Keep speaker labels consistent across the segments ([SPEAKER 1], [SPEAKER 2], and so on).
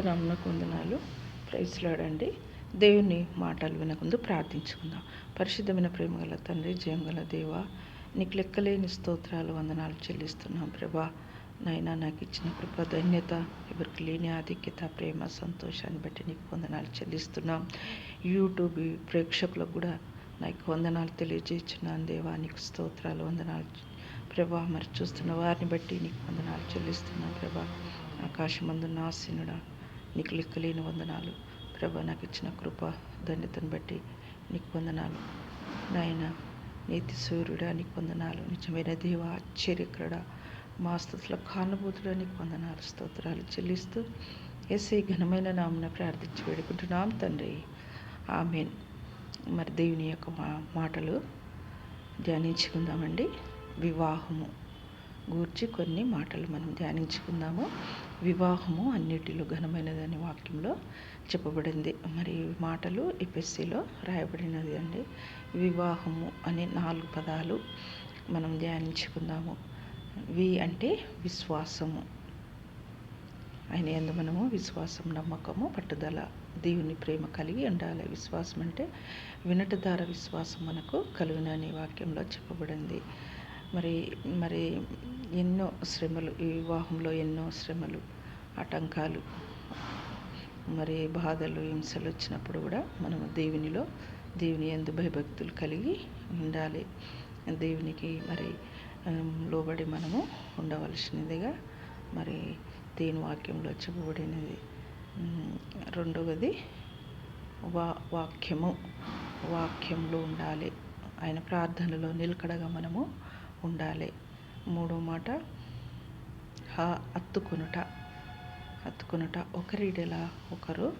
[SPEAKER 1] రామునకు వందనాలు ప్రైస్లాడండి దేవుని మాటలు వినకుందు ప్రార్థించుకుందాం. పరిశుద్ధమైన ప్రేమ గల తండ్రి జయం గల దేవ నీకు లెక్కలేని స్తోత్రాలు వందనాలు చెల్లిస్తున్నాం ప్రభా. నాయన నాకు ఇచ్చిన కృప ధన్యత ఎవరికి లేని ఆధిక్యత ప్రేమ సంతోషాన్ని బట్టి నీకు వందనాలు చెల్లిస్తున్నాం. యూట్యూబ్ ప్రేక్షకులకు కూడా నాకు వందనాలు తెలియజేస్తున్నాను దేవా నీకు స్తోత్రాలు వందనాలు ప్రభా. మరి చూస్తున్న వారిని బట్టి నీకు వందనాలు చెల్లిస్తున్నాను ప్రభా. ఆకాశమందు ఆసీనుడా నీకు లెక్కలేని వందనాలు. ప్రభా నాకు ఇచ్చిన కృప ధన్యతను బట్టి నీకు వందనాలు. నాయన నీతి సూర్యుడా నీకు వందనాలు. నిజమైన దేవ ఆశ్చర్యకరుడా మా స్థుతుల కానుభూతుడా నీకు వందనాలు. స్తోత్రాలు చెల్లిస్తూ ఏసే ఘనమైన నామన ప్రార్థించి వేడుకుంటున్నాం తండ్రి. ఆమెన్. మరి దేవుని యొక్క మా మాటలు ధ్యానించుకుందామండి. వివాహము. గూర్చి కొన్ని మాటలు మనం ధ్యానించుకుందాము. వివాహము అన్నిటిలో ఘనమైనదని వాక్యంలో చెప్పబడింది. మరి మాటలు ఎపిఎస్సిలో రాయబడినది అండి. వివాహము అనే నాలుగు పదాలు మనం ధ్యానించుకుందాము. వి అంటే విశ్వాసము. ఆయన ఎందు మనము విశ్వాసం నమ్మకము పట్టుదల దేవుని ప్రేమ కలిగి ఉండాలి. విశ్వాసం అంటే వినట ద్వారా విశ్వాసం మనకు కలుగునని వాక్యంలో చెప్పబడింది. మరి మరి ఎన్నో శ్రమలు ఈ వివాహంలో ఎన్నో శ్రమలు ఆటంకాలు మరి బాధలు హింసలు వచ్చినప్పుడు కూడా మనం దేవునిలో దేవుని ఎందు భయభక్తులు కలిగి ఉండాలి. దేవునికి మరి లోబడి మనము ఉండవలసినదిగా మరి దేని వాక్యంలో చెప్పబడినది. రెండవది వా వాక్యము వాక్యంలో ఉండాలి. ఆయన ప్రార్థనలో నిలకడగా మనము ఉండాలి. మూడో మాట హ అత్తుకొనుట. అత్తుకొనుట ఒకరిడెలా ఒకరు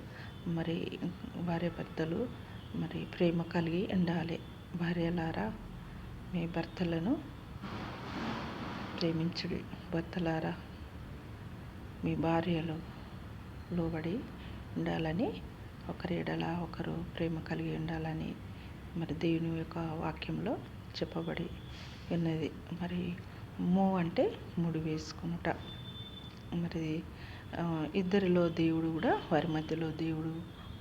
[SPEAKER 1] మరి భార్య భర్తలు మరి ప్రేమ కలిగి ఉండాలి. భార్యలారా మీ భర్తలను ప్రేమించుడి. భర్తలారా మీ భార్యలు లోబడి ఉండాలని ఒకరిడలా ఒకరు ప్రేమ కలిగి ఉండాలని మరి దేవుని యొక్క వాక్యంలో చెప్పబడి ఉన్నది. మరి మో అంటే ముడి వేసుకునుట. మరి ఇద్దరిలో దేవుడు కూడా వారి మధ్యలో దేవుడు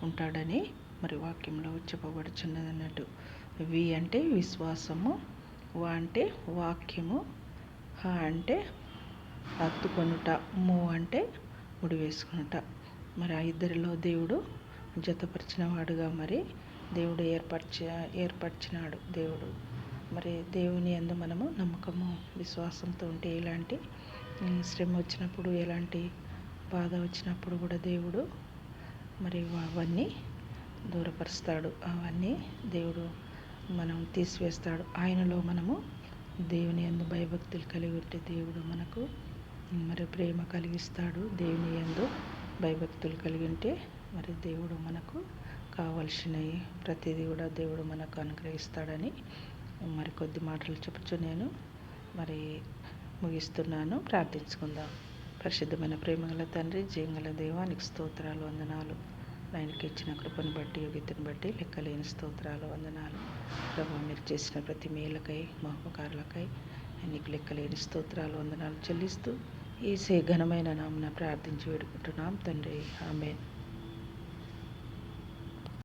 [SPEAKER 1] ఉంటాడని మరి వాక్యంలో చెప్పబడుచున్నది అన్నట్టు వి అంటే విశ్వాసము వా అంటే వాక్యము హ అంటే హత్తుకొనుట మో అంటే ముడి వేసుకునుట. మరి ఆ ఇద్దరిలో దేవుడు జతపరిచిన వాడుగా మరి దేవుడు ఏర్పరిచ ఏర్పరిచినాడు దేవుడు. మరి దేవుని ఎందు మనము నమ్మకము విశ్వాసంతో ఉంటే ఎలాంటి శ్రమ వచ్చినప్పుడు ఎలాంటి బాధ వచ్చినప్పుడు కూడా దేవుడు మరి అవన్నీ దూరపరుస్తాడు. అవన్నీ దేవుడు మనం తీసివేస్తాడు. ఆయనలో మనము దేవుని ఎందు భయభక్తులు కలిగి ఉంటే దేవుడు మనకు మరి ప్రేమ కలిగిస్తాడు. దేవుని ఎందు భయభక్తులు కలిగి ఉంటే మరి దేవుడు మనకు కావలసినవి. ప్రతిదీ కూడా దేవుడు మనకు అనుగ్రహిస్తాడని మరి కొద్ది మాటలు చెప్పచ్చు నేను మరి ముగిస్తున్నాను. ప్రార్థించుకుందాం. పరిశుద్ధమైన ప్రేమగల తండ్రి జీవంగల దేవానికి స్తోత్రాలు వందనాలు. ఆయనకి ఇచ్చిన కృపను బట్టి యోగ్యతను బట్టి లెక్కలేని స్తోత్రాలు వందనాలు. ప్రభావ మీరు చేసిన ప్రతి మేలకై మహోపకారులకై ఆయనకి లెక్కలేని స్తోత్రాలు వందనాలు చెల్లిస్తూ ఈ సే ఘనమైన నామన ప్రార్థించి వేడుకుంటున్నాం. తండ్రి ఆమె